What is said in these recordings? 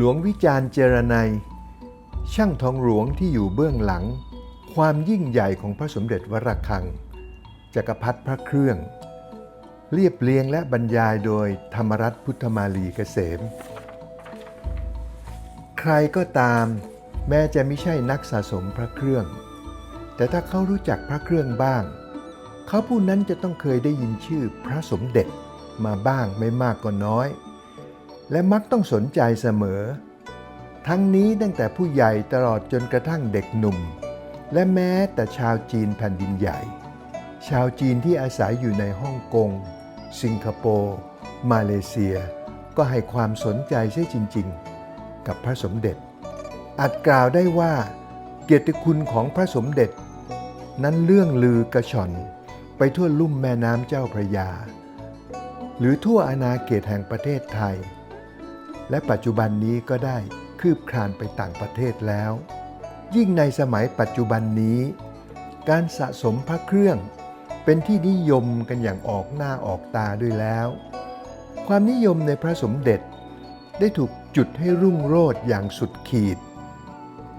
หลวงวิจารณ์เจรไนยช่างทองหลวงที่อยู่เบื้องหลัง ความยิ่งใหญ่ของพระสมเด็จวรคัง จักรพรรดิพระเครื่อง เรียบเรียงและบรรยายโดยธรรมรัตน์พุทธมาลีเกษม ใครก็ตาม แม้จะไม่ใช่นักสะสมพระเครื่อง แต่ถ้าเขารู้จักพระเครื่องบ้าง เขาผู้นั้นจะต้องเคยได้ยินชื่อพระสมเด็จมาบ้างไม่มากก็น้อย และมักต้องสนใจเสมอ ทั้งนี้ตั้งแต่ผู้ใหญ่ตลอดจนกระทั่งเด็กหนุ่ม และแม้แต่ชาวจีนแผ่นดินใหญ่ ชาวจีนที่อาศัยอยู่ในฮ่องกง สิงคโปร์ มาเลเซีย ก็ให้ความสนใจใช่จริง ๆ กับพระสมเด็จ อาจกล่าวได้ว่า เกียรติคุณของพระสมเด็จ นั้นเรื่องลือกระชอนไปทั่วลุ่มแม่น้ำเจ้าพระยา หรือทั่วอาณาเขตแห่งประเทศไทย และปัจจุบันนี้ก็ได้คืบคลานไปต่างประเทศแล้ว ยิ่งในสมัยปัจจุบันนี้ การสะสมพระเครื่อง เป็นที่นิยมกันอย่างออกหน้าออกตาด้วยแล้ว ความนิยมในพระสมเด็จ ได้ถูกจุดให้รุ่งโรจน์อย่างสุดขีด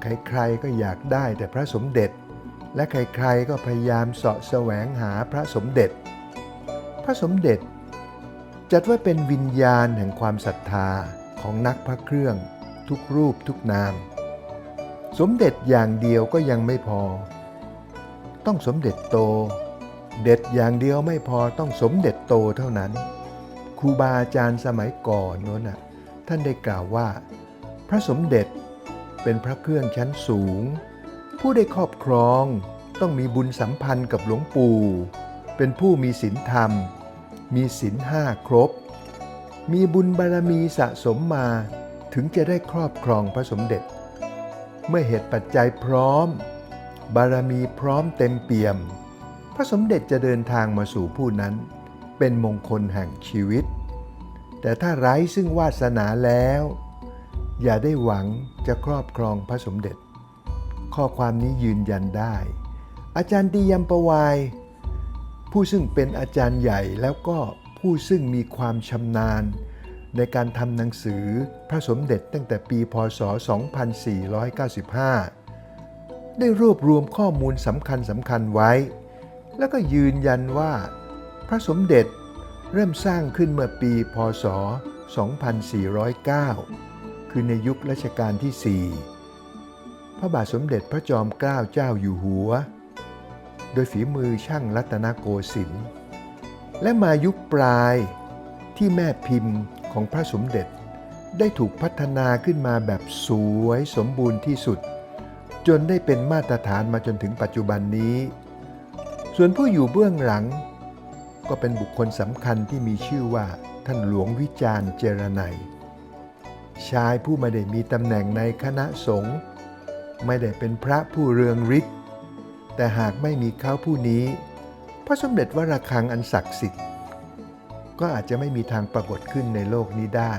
ใครๆก็อยากได้แต่พระสมเด็จ และใครๆก็พยายามเสาะแสวงหาพระสมเด็จ พระสมเด็จจัดว่าเป็นวิญญาณแห่งความศรัทธา ของนักพระเครื่อง ทุกรูปทุกนาม สมเด็จอย่างเดียวก็ยังไม่พอ ต้องสมเด็จโต เด็ดอย่างเดียวไม่พอต้องสมเด็จโตเท่านั้นครูบาอาจารย์สมัยก่อนโน้นน่ะท่านได้กล่าวว่า พระสมเด็จเป็นพระเครื่องชั้นสูง ผู้ได้ครอบครองต้องมีบุญสัมพันธ์กับหลวงปู่ เป็นผู้มีศีลธรรม มีศีลห้าครบ มีบุญบารมีสะสมมาถึงจะได้ครอบครองพระสมเด็จ เมื่อเหตุปัจจัยพร้อม บารมีพร้อมเต็มเปี่ยม พระสมเด็จจะเดินทางมาสู่ผู้นั้น เป็นมงคลแห่งชีวิต แต่ถ้าไร้ซึ่งวาสนาแล้ว อย่าได้หวังจะครอบครองพระสมเด็จ ข้อความนี้ยืนยันได้ อาจารย์ดียมประวายผู้ซึ่งเป็นอาจารย์ใหญ่แล้วก็ ผู้ซึ่งมีความชำนาญ ในการทำหนังสือพระสมเด็จตั้งแต่ปีพศ 2495 ได้รวบรวมข้อมูลสำคัญสำคัญไว้ แล้วก็ยืนยันว่า พระสมเด็จเริ่มสร้างขึ้นเมื่อปีพศ 2409 คือในยุครัชกาลที่ 4 พระบาทสมเด็จพระจอมเกล้าเจ้าอยู่หัว โดยฝีมือช่างรัตนโกสินทร์ และมายุคปลายที่แม่พิมพ์ของพระสมเด็จ ได้ถูกพัฒนาขึ้นมาแบบสวยสมบูรณ์ที่สุด จนได้เป็นมาตรฐานมาจนถึงปัจจุบันนี้ ส่วนผู้อยู่เบื้องหลัง ก็เป็นบุคคลสำคัญที่มีชื่อว่าท่านหลวงวิจารณ์เจรไนชายผู้ไม่ได้มีตำแหน่งในคณะสงฆ์ไม่ได้เป็นพระผู้เรืองฤทธิ์แต่หากไม่มีเขาผู้นี้ ระสมเด็จวราคังอันศักดิ์สิทธิ์ ก็อาจจะไม่มีทางปรากฏขึ้นในโลกนี้ได้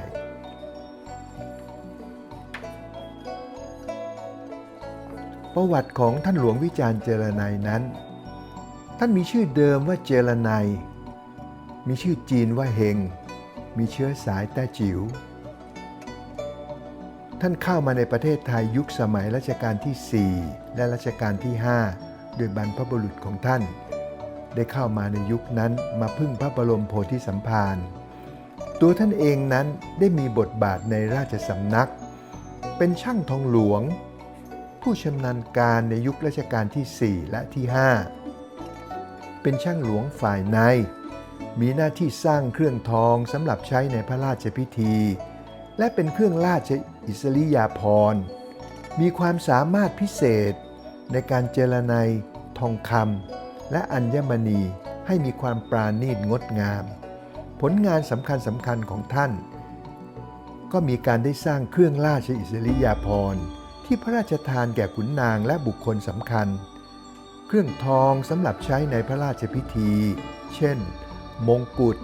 ประวัติของท่านหลวงวิจารณ์เจรไนยนั้น ท่านมีชื่อเดิมว่าเจรไนยมีชื่อจีนว่าเฮง มีเชื้อสายแต้จิ๋วท่านเข้ามาในประเทศไทยยุคสมัยรัชกาลที่ 4 และรัชกาลที่ 5 โดยบรรพบุรุษของท่าน ได้เข้ามาในยุคนั้นมาพึ่งพระบรมโพธิสัมภารตัวท่านเองนั้นได้มีบทบาทในราชสำนัก เป็นช่างทองหลวง ผู้ชำนาญการในยุครัชกาลที่ 4 และที่ 5 เป็นช่างหลวงฝ่ายใน มีหน้าที่สร้างเครื่องทองสำหรับใช้ในพระราชพิธี และเป็นเครื่องราชอิสริยาภรณ์มีความสามารถพิเศษในการเจรไนยทองคำ และอัญมณีให้มีความปราณีตงดงาม ผลงานสำคัญสำคัญของท่าน ก็มีการได้สร้างเครื่องราชอิสริยาภรณ์ที่พระราชทานแก่ขุนนางและบุคคลสำคัญ เครื่องทองสำหรับใช้ในพระราชพิธี เช่น มงกุฎ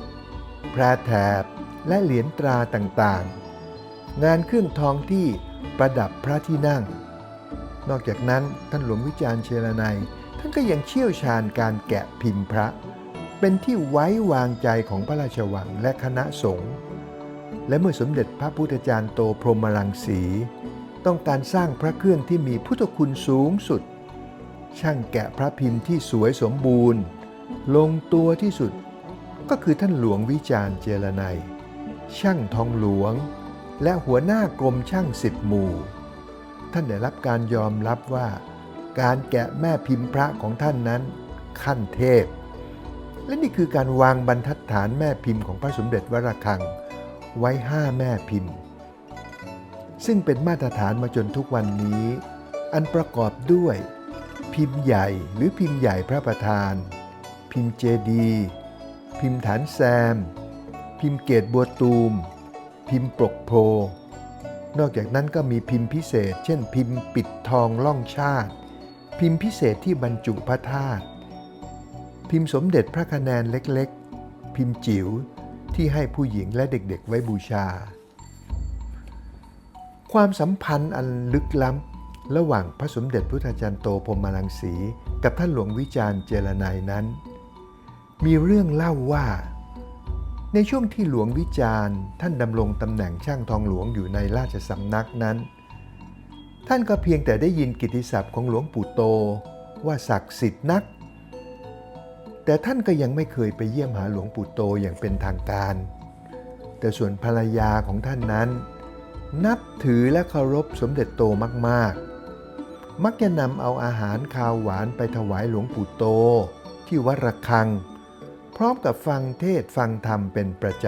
แพรแถบ และเหรียญตราต่างๆ งานเครื่องทองที่ประดับพระที่นั่ง นอกจากนั้นท่านหลวงวิจารณ์เชรนัยานก็ยังเชี่ยวชาญการแกะพิมพ์พระ เป็นที่ไว้วางใจของพระราชวังและคณะสงฆ์และเมื่อสมเด็จพระพุทธจารย์โตพรหมรังสี ต้องการสร้างพระเครื่องที่มีพุทธคุณสูงสุด ช่างแกะพระพิมพ์ที่สวยสมบูรณ์ ลงตัวที่สุด ก็คือท่านหลวงวิจารณ์เจรไนยช่างทองหลวง และหัวหน้ากรมช่างสิบหมู่ ท่านได้รับการยอมรับว่า การแกะแม่พิมพ์พระของท่านนั้น ขั้นเทพ และนี่คือการวางบรรทัดฐานแม่พิมพ์ของพระสมเด็จวรคัง ไว้ห้าแม่พิมพ์ ซึ่งเป็นมาตรฐานมาจนทุกวันนี้ อันประกอบด้วย พิมพ์ใหญ่หรือพิมพ์ใหญ่พระประธาน พิมพ์เจดี พิมพ์ฐานแซม พิมพ์เกตบัวตูม พิมพ์ปลกโพนอกจากนั้นก็มีพิมพ์พิเศษ เช่นพิมพ์ปิดทองล่องชาติ พิมพ์พิเศษที่บรรจุพระธาตุพิมพ์สมเด็จพระคะแนนเล็กๆ พิมพ์จิ๋วที่ให้ผู้หญิงและเด็กๆ ไว้บูชา ความสัมพันธ์อันลึกล้ำ ระหว่างพระสมเด็จพุทธจารย์โตพรหมรังสี กับท่านหลวงวิจารณ์เจรไนยนั้น มีเรื่องเล่าว่า ในช่วงที่หลวงวิจารณ์ ท่านดำรงตำแหน่งช่างทองหลวงอยู่ในราชสำนักนั้น ท่านก็เพียงแต่ได้ยินกิติศัพท์ของหลวงปู่โต ว่าศักดิ์สิทธิ์นัก แต่ท่านก็ยังไม่เคยไปเยี่ยมหาหลวงปู่โตอย่างเป็นทางการ แต่ส่วนภรรยาของท่านนั้น นับถือและเคารพสมเด็จโตมากๆ มักจะนำเอาอาหารคาวหวานไปถวายหลวงปู่โต ที่วัดระฆัง พร้อมกับฟังเทศฟังธรรมเป็นประจ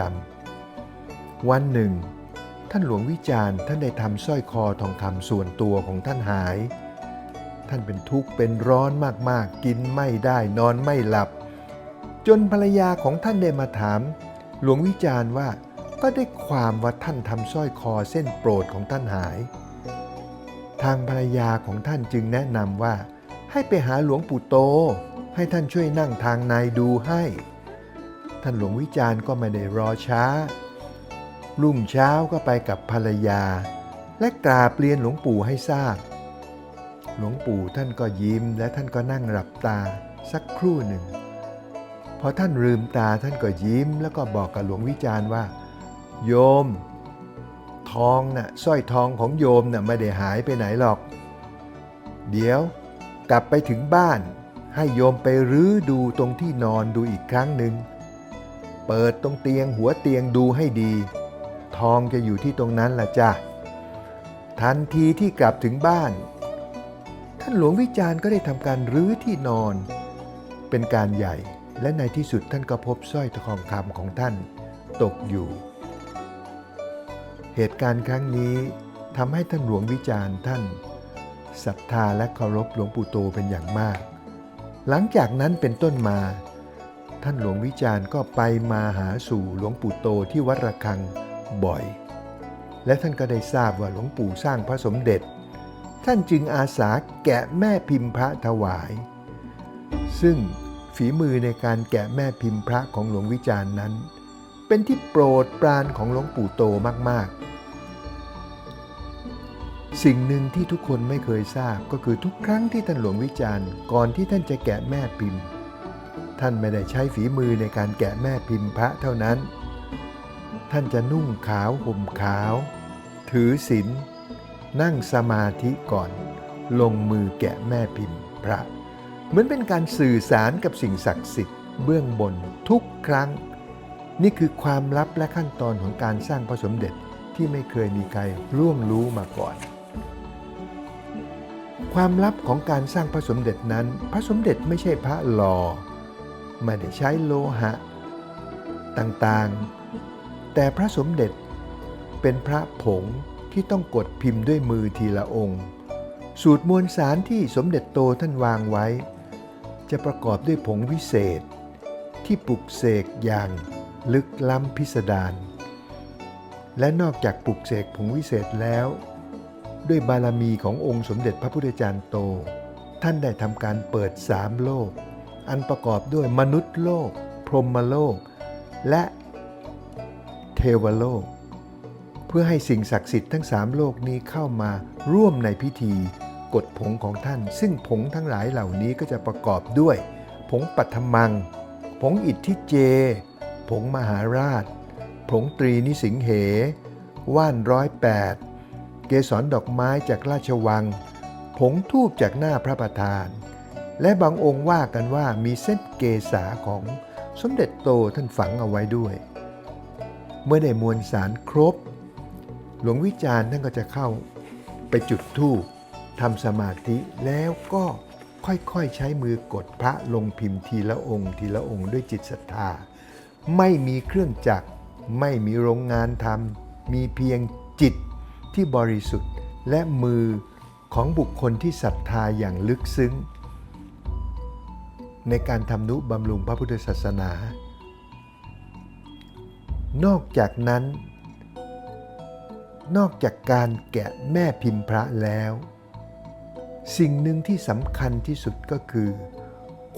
ำ วันหนึ่ง ท่านหลวงวิจารณ์ท่านได้ทำสร้อยคอทองคำส่วนตัวของท่านหาย ท่านเป็นทุกข์เป็นร้อนมากๆ กินไม่ได้นอนไม่หลับ จนภรรยาของท่านได้มาถาม หลวงวิจารณ์ว่าก็ได้ความว่าท่านทำสร้อยคอเส้นโปรดของท่านหาย ทางภรรยาของท่านจึงแนะนำว่า ให้ไปหาหลวงปู่โต ให้ท่านช่วยนั่งทางในดูให้ ท่านหลวงวิจารณ์ก็ไม่ได้รอช้า รุ่งเช้าก็ไปกับภรรยา และกราบเรียนหลวงปู่ให้ทราบ หลวงปู่ท่านก็ยิ้มและท่านก็นั่งหลับตาสักครู่หนึ่ง พอท่านลืมตาท่านก็ยิ้ม แล้วก็บอกกับหลวงวิจารณ์ว่า โยม ทองน่ะสร้อยทองของโยมน่ะไม่ได้หายไปไหนหรอก เดี๋ยวกลับไปถึงบ้าน ให้โยมไปรื้อดูตรงที่นอนดูอีกครั้งหนึ่ง เปิดตรงเตียงหัวเตียงดูให้ดี ทองจะอยู่ที่ตรงนั้นล่ะจ้ะทันทีที่กลับถึงบ้าน ท่านหลวงวิจารณ์ก็ได้ทำการรื้อที่นอน เป็นการใหญ่และในที่สุดท่านก็พบสร้อยทองคำของท่านตกอยู่ เหตุการณ์ครั้งนี้ทำให้ท่านหลวงวิจารณ์ท่านศรัทธาและเคารพหลวงปู่โตเป็นอย่างมาก หลังจากนั้นเป็นต้นมา ท่านหลวงวิจารณ์ก็ไปมาหาสู่หลวงปู่โตที่วัดระฆัง บ่อย และท่านก็ได้ทราบว่าหลวงปู่สร้างพระสมเด็จ ท่านจึงอาสาแกะแม่พิมพ์พระถวาย ซึ่งฝีมือในการแกะแม่พิมพ์พระของหลวงวิจารณ์นั้น เป็นที่โปรดปรานของหลวงปู่โตมากๆ สิ่งหนึ่งที่ทุกคนไม่เคยทราบก็คือทุกครั้งที่ท่านหลวงวิจารณ์ก่อนที่ท่านจะแกะแม่พิมพ์ ท่านไม่ได้ใช้ฝีมือในการแกะแม่พิมพ์พระเท่านั้น ท่านจะนุ่งขาวห่มขาว ถือศีลนั่งสมาธิก่อน ลงมือแกะแม่พิมพ์พระ เหมือนเป็นการสื่อสารกับสิ่งศักดิ์สิทธิ์เบื้องบนทุกครั้ง นี่คือความลับและขั้นตอนของการสร้างพระสมเด็จที่ไม่เคยมีใครร่วงรู้มาก่อน ความลับของการสร้างพระสมเด็จนั้น พระสมเด็จไม่ใช่พระหลอ่อไม่ได้ใช้โลหะ ต่างๆ แต่พระสมเด็จเป็นพระผงที่ต้องกดพิมพ์ด้วยมือทีละองค์ สูตรมวลสารที่สมเด็จโตท่านวางไว้ จะประกอบด้วยผงวิเศษ ที่ปลุกเสกอย่างลึกล้ำพิสดารและนอกจากปลุกเสกผงวิเศษแล้ว ด้วยบารมีขององค์สมเด็จพระพุทธจารย์โต ท่านได้ทำการเปิดสามโลก อันประกอบด้วยมนุษย์โลก พรหมโลก และ เทวโลก เพื่อให้สิ่งศักดิ์สิทธิ์ทั้งสามโลกนี้เข้ามาร่วมในพิธีกดผงของท่าน ซึ่งผงทั้งหลายเหล่านี้ก็จะประกอบด้วย ผงปัทมัง ผงอิทธิเจ ผงมหาราช ผงตรีนิสิงเห ว่านร้อยแปดเกสรดอกไม้จากราชวัง ผงทูบจากหน้าพระประธาน และบางองค์ว่ากันว่ามีเส้นเกษาของสมเด็จโตท่านฝังเอาไว้ด้วย เมื่อได้มวลสารครบ หลวงวิจารณ์ท่านก็จะเข้าไปจุดธูปทำสมาธิแล้วก็ค่อยๆใช้มือกดพระลงพิมพ์ทีละองค์ ทีละองค์ด้วยจิตศรัทธา ไม่มีเครื่องจักร ไม่มีโรงงานทำมีเพียงจิตที่บริสุทธิ์ และมือของบุคคลที่ศรัทธาอย่างลึกซึ้ง ในการทำนุบำรุงพระพุทธศาสนา นอกจากนั้น นอกจากการแกะแม่พิมพ์พระแล้ว สิ่งหนึ่งที่สำคัญที่สุดก็คือ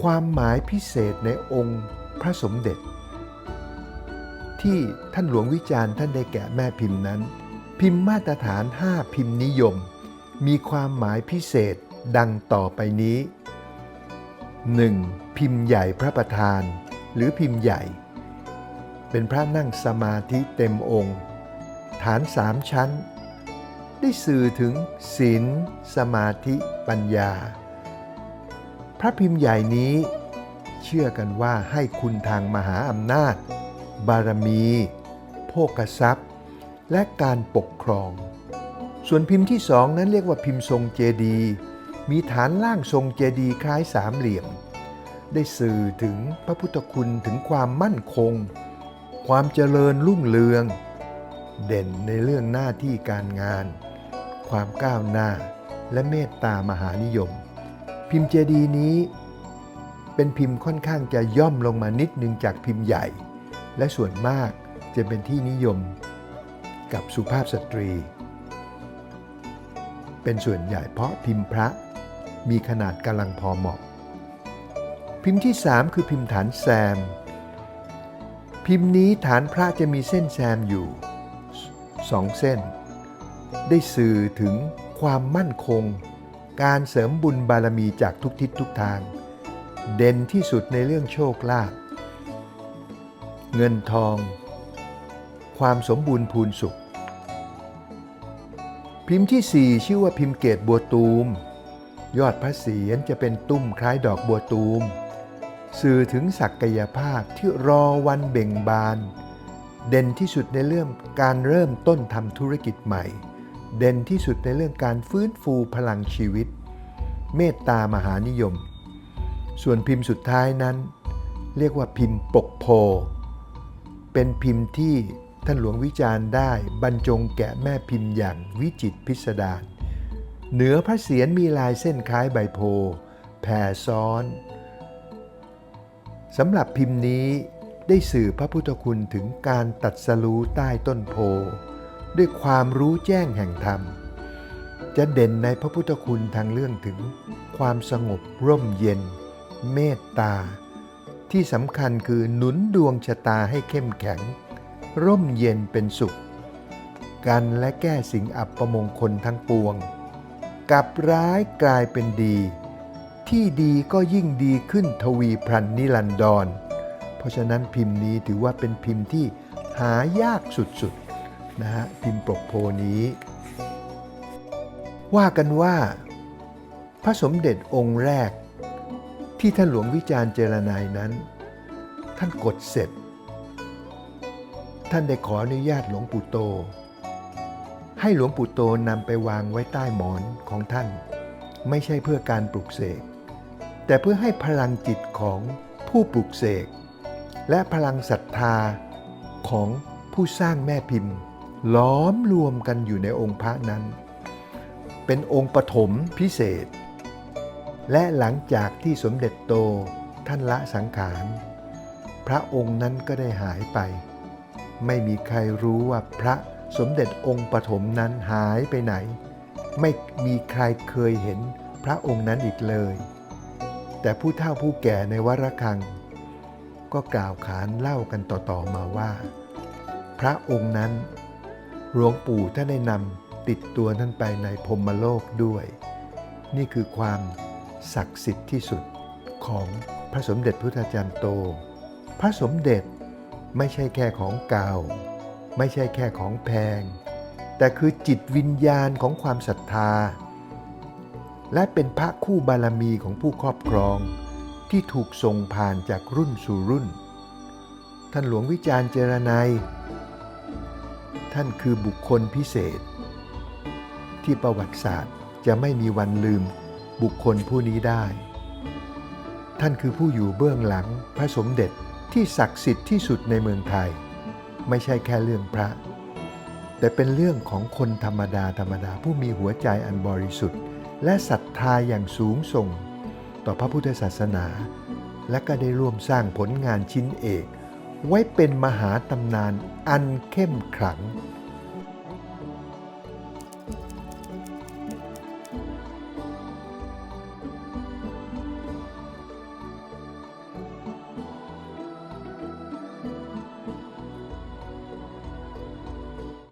ความหมายพิเศษในองค์พระสมเด็จ ที่ท่านหลวงวิจารณ์ท่านได้แกะแม่พิมพ์นั้น พิมพ์มาตรฐาน 5 พิมพ์นิยม มีความหมายพิเศษดังต่อไปนี้ 1. พิมพ์ใหญ่พระประธาน หรือพิมพ์ใหญ่ เป็นพระนั่งสมาธิเต็มองค์ ฐานสามชั้น ได้สื่อถึงศีลสมาธิปัญญา พระพิมพ์ใหญ่นี้เชื่อกันว่าให้คุณทางมหาอำนาจ บารมี โภกทรัพย์ และการปกครอง ส่วนพิมพ์ที่สองนั้นเรียกว่าพิมพ์ทรงเจดีย์มีฐานล่างทรงเจดีย์คล้ายสามเหลี่ยม ได้สื่อถึงพระพุทธคุณถึงความมั่นคง ความเจริญรุ่งเรือง เด่นในเรื่องหน้าที่การงาน ความก้าวหน้าและเมตตามหานิยม พิมพ์เจดีย์นี้ เป็นพิมพ์ค่อนข้างจะย่อมลงมานิดนึงจากพิมพ์ใหญ่ และส่วนมากจะเป็นที่นิยม กับสุภาพสตรี เป็นส่วนใหญ่เพราะพิมพ์พระมีขนาดกำลังพอเหมาะ พิมพ์ที่ 3 คือพิมพ์ฐานแซม พิมพ์นี้ฐานพระจะมีเส้นแซมอยู่สองเส้น ได้สื่อถึงความมั่นคง การเสริมบุญบารมีจากทุกทิศทุกทาง เด่นที่สุดในเรื่องโชคลาภเงินทอง ความสมบูรณ์พูนสุข พิมพ์ที่ 4 ชื่อว่าพิมพ์เกตบัวตูม ยอดพระเศียรจะเป็นตุ้มคล้ายดอกบัวตูม สื่อถึงศักยภาพที่รอวันเบ่งบาน เด่นที่สุดในเรื่องการเริ่มต้นทำธุรกิจใหม่ เด่นที่สุดในเรื่องการฟื้นฟูพลังชีวิต เมตตามหานิยม ส่วนพิมพ์สุดท้ายนั้น เรียกว่าพิมพ์ปกโพ เป็นพิมพ์ที่ท่านหลวงวิจารณ์ได้บรรจงแกะแม่พิมพ์อย่างวิจิตพิสดารเหนือพระเศียรมีลายเส้นคล้ายใบโพแผ่ซ้อน สำหรับพิมพ์นี้ได้สื่อพระพุทธคุณถึงการตัดสรู้ใต้ต้นโพ ด้วยความรู้แจ้งแห่งธรรม จะเด่นในพระพุทธคุณทางเรื่องถึงความสงบร่มเย็น เมตตา ที่สำคัญคือหนุนดวงชะตาให้เข้มแข็ง ร่มเย็นเป็นสุข กันและแก้สิ่งอับประมงคลทั้งปวง กับร้ายกลายเป็นดี ที่ดีก็ยิ่งดีขึ้นทวีพรันนิรันดร เพราะฉะนั้นพิมพ์นี้ถือว่าเป็นพิมพ์ที่หายากสุดๆนะฮะพิมพ์ปกโพนี้ ว่ากันว่า พระสมเด็จองค์แรก ที่ท่านหลวงวิจารณ์เจรนายนั้น ท่านกดเสร็จ ท่านได้ขออนุญาตหลวงปู่โต ให้หลวงปู่โตนำไปวางไว้ใต้หมอนของท่าน ไม่ใช่เพื่อการปลุกเสก แต่เพื่อให้พลังจิตของผู้ปลุกเสก และพลังศรัทธาของผู้สร้างแม่พิมพ์ ล้อมรวมกันอยู่ในองค์พระนั้น เป็นองค์ปฐมพิเศษ และหลังจากที่สมเด็จโตท่านละสังขาร พระองค์นั้นก็ได้หายไป ไม่มีใครรู้ว่าพระสมเด็จองค์ปฐมนั้นหายไปไหน ไม่มีใครเคยเห็นพระองค์นั้นอีกเลย แต่ผู้เฒ่าผู้แก่ในวัดระฆัง ก็กล่าวขานเล่ากันต่อๆมาว่า พระองค์นั้นหลวงปู่ท่านได้นำติดตัวท่านไปในพรมโลกด้วย นี่คือความศักดิ์สิทธิ์ที่สุดของพระสมเด็จพุทธาจารย์โต พระสมเด็จไม่ใช่แค่ของเก่า ไม่ใช่แค่ของแพง แต่คือจิตวิญญาณของความศรัทธา และเป็นพระคู่บารมีของผู้ครอบครอง ที่ถูกส่งผ่านจากรุ่นสู่รุ่น ท่านหลวงวิจารณ์เจรไนยท่านคือบุคคลพิเศษ ที่ประวัติศาสตร์จะไม่มีวันลืมบุคคลผู้นี้ได้ ท่านคือผู้อยู่เบื้องหลังพระสมเด็จที่ศักดิ์สิทธิ์ที่สุดในเมืองไทย ไม่ใช่แค่เรื่องพระ แต่เป็นเรื่องของคนธรรมดาธรรมดาผู้มีหัวใจอันบริสุทธิ์ และศรัทธาอย่างสูงส่ง ต่อพระพุทธศาสนา และก็ได้ร่วมสร้างผลงานชิ้นเอก ไว้เป็นมหาตำนานอันเข้มขลัง